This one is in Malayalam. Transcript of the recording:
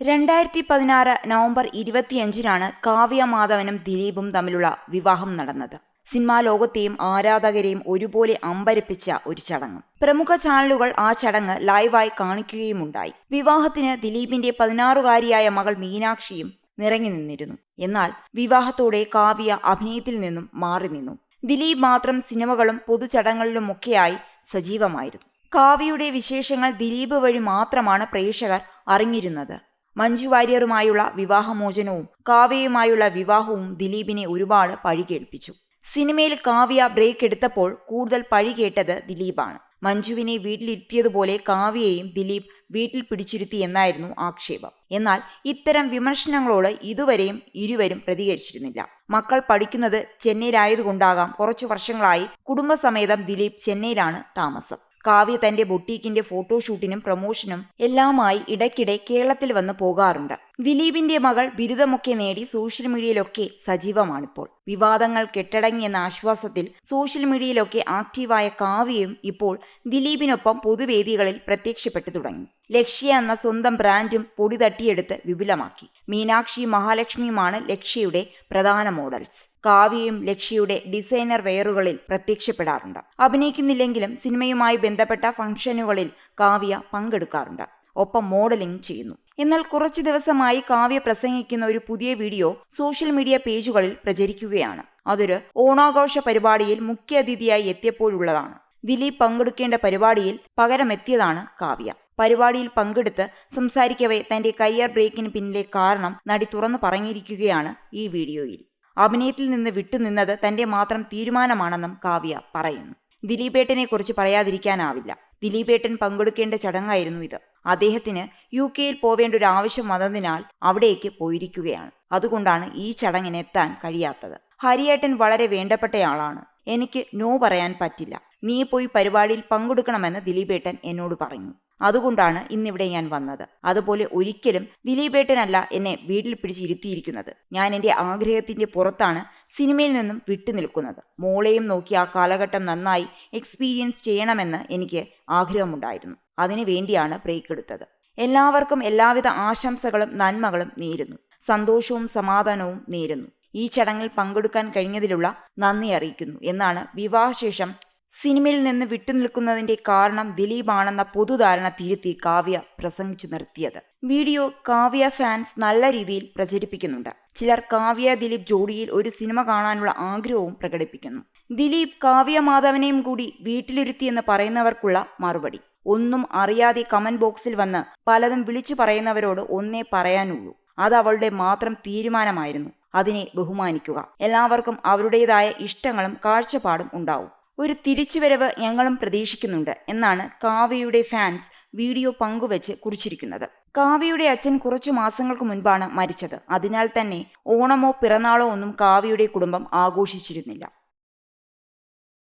രണ്ടായിരത്തി പതിനാറ് നവംബർ ഇരുപത്തിയഞ്ചിനാണ് കാവ്യ മാധവനും ദിലീപും തമ്മിലുള്ള വിവാഹം നടന്നത്. സിനിമാ ലോകത്തെയും ആരാധകരെയും ഒരുപോലെ അമ്പരപ്പിച്ച ഒരു ചടങ്ങ്. പ്രമുഖ ചാനലുകൾ ആ ചടങ്ങ് ലൈവായി കാണിക്കുകയുമുണ്ടായി. വിവാഹത്തിന് ദിലീപിന്റെ പതിനാറുകാരിയായ മകൾ മീനാക്ഷിയും നിറങ്ങി നിന്നിരുന്നു. എന്നാൽ വിവാഹത്തോടെ കാവ്യ അഭിനയത്തിൽ നിന്നും മാറി നിന്നു. ദിലീപ് മാത്രം സിനിമകളും പൊതുചടങ്ങളിലുമൊക്കെയായി സജീവമായിരുന്നു. കാവ്യയുടെ വിശേഷങ്ങൾ ദിലീപ് വഴി മാത്രമാണ് പ്രേക്ഷകർ അറിഞ്ഞിരുന്നത്. മഞ്ജു വാര്യറുമായുള്ള വിവാഹമോചനവും കാവ്യയുമായുള്ള വിവാഹവും ദിലീപിനെ ഒരുപാട് പഴി കേൾപ്പിച്ചു. സിനിമയിൽ കാവ്യ ബ്രേക്ക് എടുത്തപ്പോൾ കൂടുതൽ പഴി കേട്ടത് ദിലീപാണ്. മഞ്ജുവിനെ വീട്ടിലിരുത്തിയതുപോലെ കാവ്യയെയും ദിലീപ് വീട്ടിൽ പിടിച്ചിരുത്തി എന്നായിരുന്നു ആക്ഷേപം. എന്നാൽ ഇത്തരം വിമർശനങ്ങളോട് ഇതുവരെയും ഇരുവരും പ്രതികരിച്ചിരുന്നില്ല. മക്കൾ പഠിക്കുന്നത് ചെന്നൈയിലായതുകൊണ്ടാകാം കുറച്ചു വർഷങ്ങളായി കുടുംബസമേതം ദിലീപ് ചെന്നൈയിലാണ് താമസം. കാവ്യ തന്റെ ബൊട്ടീക്കിന്റെ ഫോട്ടോഷൂട്ടിനും പ്രമോഷനും എല്ലാമായി ഇടയ്ക്കിടെ കേരളത്തിൽ വന്ന് പോകാറുണ്ട്. ദിലീപിന്റെ മകൾ ബിരുദമൊക്കെ നേടി സോഷ്യൽ മീഡിയയിലൊക്കെ സജീവമാണിപ്പോൾ. വിവാദങ്ങൾ കെട്ടടങ്ങിയെന്ന ആശ്വാസത്തിൽ സോഷ്യൽ മീഡിയയിലൊക്കെ ആക്റ്റീവായ കാവ്യയും ഇപ്പോൾ ദിലീപിനൊപ്പം പൊതുവേദികളിൽ പ്രത്യക്ഷപ്പെട്ടു തുടങ്ങി. ലക്ഷ്യ എന്ന സ്വന്തം ബ്രാൻഡും പൊടി തട്ടിയെടുത്ത് വിപുലമാക്കി. മീനാക്ഷി മഹാലക്ഷ്മിയുമാണ് ലക്ഷ്യയുടെ പ്രധാന മോഡൽസ്. കാവ്യയും ലക്ഷ്യയുടെ ഡിസൈനർ വെയറുകളിൽ പ്രത്യക്ഷപ്പെടാറുണ്ട്. അഭിനയിക്കുന്നില്ലെങ്കിലും സിനിമയുമായി ബന്ധപ്പെട്ട ഫംഗ്ഷനുകളിൽ കാവ്യ പങ്കെടുക്കാറുണ്ട്. ഒപ്പം മോഡലിംഗ് ചെയ്യുന്നു. എന്നാൽ കുറച്ചു ദിവസമായി കാവ്യ പ്രസംഗിക്കുന്ന ഒരു പുതിയ വീഡിയോ സോഷ്യൽ മീഡിയ പേജുകളിൽ പ്രചരിക്കുകയാണ്. അതൊരു ഓണാഘോഷ പരിപാടിയിൽ മുഖ്യ അതിഥിയായി എത്തിയപ്പോഴുള്ളതാണ്. ദിലീപ് പങ്കെടുക്കേണ്ട പരിപാടിയിൽ പകരമെത്തിയതാണ് കാവ്യ. പരിപാടിയിൽ പങ്കെടുത്ത് സംസാരിക്കവേ തന്റെ കരിയർ ബ്രേക്കിന് പിന്നിലെ കാരണം നടി തുറന്നു പറഞ്ഞിരിക്കുകയാണ് ഈ വീഡിയോയിൽ. അഭിനയത്തിൽ നിന്ന് വിട്ടുനിന്നത് തന്റെ മാത്രം തീരുമാനമാണെന്നും കാവ്യ പറയുന്നു. ദിലീപേട്ടനെ കുറിച്ച് പറയാതിരിക്കാനാവില്ല. ദിലീപേട്ടൻ പങ്കെടുക്കേണ്ട ചടങ്ങായിരുന്നു ഇത്. അദ്ദേഹത്തിന് യു കെയിൽ പോവേണ്ട ഒരു ആവശ്യം വന്നതിനാൽ അവിടേക്ക് പോയിരിക്കുകയാണ്. അതുകൊണ്ടാണ് ഈ ചടങ്ങിനെത്താൻ കഴിയാത്തത്. ഹരിയേട്ടൻ വളരെ വേണ്ടപ്പെട്ടയാളാണ്. എനിക്ക് നോ പറയാൻ പറ്റില്ല. നീ പോയി പരിപാടിയിൽ പങ്കെടുക്കണമെന്ന് ദിലീപേട്ടൻ എന്നോട് പറഞ്ഞു. അതുകൊണ്ടാണ് ഇന്നിവിടെ ഞാൻ വന്നത്. അതുപോലെ ഒരിക്കലും ദിലീപേട്ടനല്ല എന്നെ വീട്ടിൽ പിടിച്ചിരുത്തിയിരിക്കുന്നത് ഞാൻ എന്റെ ആഗ്രഹത്തിന്റെ പുറത്താണ് സിനിമയിൽ നിന്നും വിട്ടുനിൽക്കുന്നത് മോളെയും നോക്കി ആ കാലഘട്ടം നന്നായി എക്സ്പീരിയൻസ് ചെയ്യണമെന്ന് എനിക്ക് ആഗ്രഹമുണ്ടായിരുന്നു. അതിനു വേണ്ടിയാണ് ബ്രേക്ക് എടുത്തത് എല്ലാവർക്കും എല്ലാവിധ ആശംസകളും നന്മകളും നേരുന്നു. സന്തോഷവും സമാധാനവും നേരുന്നു. ഈ ചടങ്ങിൽ പങ്കെടുക്കാൻ കഴിഞ്ഞതിലുള്ള നന്ദി അറിയിക്കുന്നു എന്നാണ് വിവാഹശേഷം സിനിമയിൽ നിന്ന് വിട്ടുനിൽക്കുന്നതിന്റെ കാരണം ദിലീപാണെന്ന പൊതുധാരണ തിരുത്തി കാവ്യ പ്രസംഗിച്ചു നിർത്തിയത്. വീഡിയോ കാവ്യ ഫാൻസ് നല്ല രീതിയിൽ പ്രചരിപ്പിക്കുന്നുണ്ട്. ചിലർ കാവ്യ ദിലീപ് ജോഡിയിൽ ഒരു സിനിമ കാണാനുള്ള ആഗ്രഹവും പ്രകടിപ്പിക്കുന്നു. ദിലീപ് കാവ്യ മാധവനെയും കൂടി വീട്ടിലിരുത്തിയെന്ന് പറയുന്നവർക്കുള്ള മറുപടി. ഒന്നും അറിയാതെ കമന്റ് ബോക്സിൽ വന്ന് പലതും വിളിച്ചു പറയുന്നവരോട് ഒന്നേ പറയാനുള്ളൂ. അത് അവളുടെ മാത്രം തീരുമാനമായിരുന്നു. അതിനെ ബഹുമാനിക്കുക. എല്ലാവർക്കും അവരുടേതായ ഇഷ്ടങ്ങളും കാഴ്ചപ്പാടും ഉണ്ടാവും. ഒരു തിരിച്ചുവരവ് ഞങ്ങളും പ്രതീക്ഷിക്കുന്നുണ്ട് എന്നാണ് കാവ്യയുടെ ഫാൻസ് വീഡിയോ പങ്കുവച്ച് കുറിച്ചിരിക്കുന്നത്. കാവ്യയുടെ അച്ഛൻ കുറച്ചു മാസങ്ങൾക്ക് മുൻപാണ് മരിച്ചത്. അതിനാൽ തന്നെ ഓണമോ പിറന്നാളോ ഒന്നും കാവ്യയുടെ കുടുംബം ആഘോഷിച്ചിരുന്നില്ല.